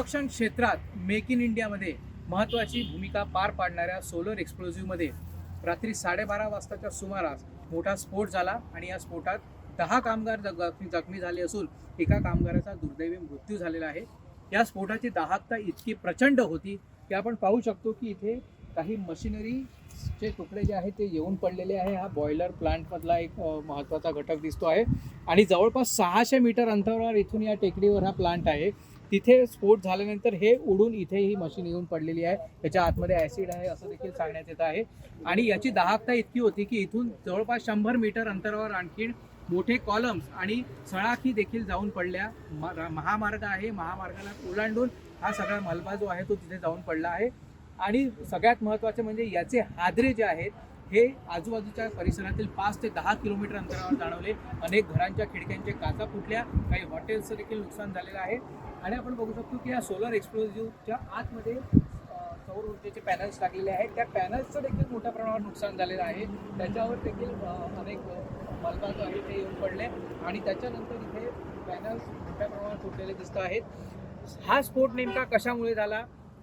संरक्षण क्षेत्रात make in इंडियामध्ये महत्त्वाची भूमिका पार पाडणाऱ्या सोलर एक्सप्लोझिव्हमध्ये रात्री साडेबारा वाजताच्या सुमारास मोठा स्फोट झाला आणि या स्फोटात दहा कामगार जग जखमी झाले असून एका कामगाराचा दुर्दैवी मृत्यू झालेला आहे. या स्फोटाची दाहकता इतकी प्रचंड होती की आपण पाहू शकतो की इथे काही मशिनरीचे तुकडे जे आहेत ते येऊन पडलेले आहे. हा बॉयलर प्लांटमधला एक महत्त्वाचा घटक दिसतो आहे. आणि जवळपास सहाशे मीटर अंतरावर इथून या टेकडीवर हा प्लांट आहे. तिथे स्फोट झाल्यानंतर हे उडून इथे ही मशीन येऊन पडलेली आहे. त्याच्या आतमध्ये ॲसिड आहे असं देखील सांगण्यात येत आहे. आणि याची दाहकता इतकी होती की इथून जवळपास शंभर मीटर अंतरावर आणखीन मोठे कॉलम्स आणि सळाखी देखील जाऊन पडल्या. म- महामार्ग आहे. महामार्गाला ओलांडून हा सगळा मलबा जो आहे तो तिथे जाऊन पडला आहे. आणि सगळ्यात महत्त्वाचे म्हणजे याचे हादरे जे आहेत हे आजूबाजूच्या परिसरातील पाच ते दहा किलोमीटर अंतरावर जाणवले. अनेक घरांच्या खिडक्यांचे काचा फुटल्या. काही हॉटेल्सचं देखील नुकसान झालेलं आहे. आणि आपण बघू शकतो की या सोलर एक्सप्लोजिव्हच्या आतमध्ये सौर ऊर्जेचे पॅनल्स लागलेले आहेत. त्या पॅनल्सचं देखील मोठ्या प्रमाणावर नुकसान झालेलं आहे. त्याच्यावर देखील अनेक मलबा जो आहे ते येऊन पडले. आणि त्याच्यानंतर इथे पॅनल्स मोठ्या प्रमाणात तुटलेले दिसत आहेत. हा स्फोट नेमका कशामुळे झाला?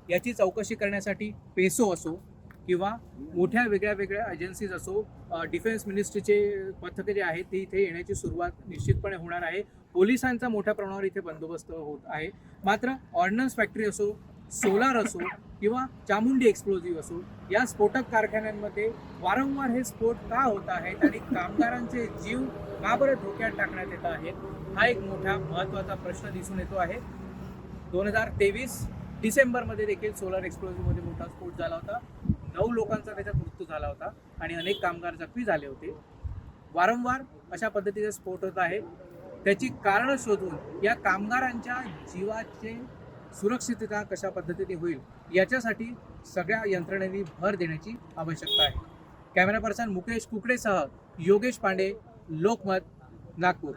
याची चौकशी करण्यासाठी पेसो असो किंवा मोठ्या वेगळ्या वेगळ्या एजन्सीज असो डिफेन्स मिनिस्ट्रीचे पथकं जे आहेत ते इथे येण्याची सुरुवात निश्चितपणे होणार आहे. पोलिसांचा मोठ्या प्रमाणावर इथे बंदोबस्त होत आहे. मात्र ऑर्डनन्स फॅक्टरी असो सोलार असो किंवा चामुंडी एक्सप्लोजिव्ह असो या स्फोटक कारखान्यांमध्ये वारंवार हे स्फोट का होत आहेत आणि कामगारांचे जीव का बरं धोक्यात टाकण्यात येत आहेत हा एक मोठा महत्त्वाचा प्रश्न दिसून येतो आहे. दोन हजार तेवीस डिसेंबरमध्ये देखील सोलार एक्सप्लोजिव्हमध्ये मोठा स्फोट झाला होता. नऊ लोकांचा त्याच्यात मृत्यू झाला होता आणि अनेक कामगार जखमी झाले होते. वारंवार अशा पद्धतीचे स्फोट होत आहे. त्याची कारणं शोधून या कामगारांच्या जीवाचे सुरक्षितता कशा पद्धतीने होईल याच्यासाठी सगळ्या यंत्रणेनी भर देण्याची आवश्यकता आहे. कॅमेरा पर्सन मुकेश कुकडेसह योगेश पांडे लोकमत नागपूर.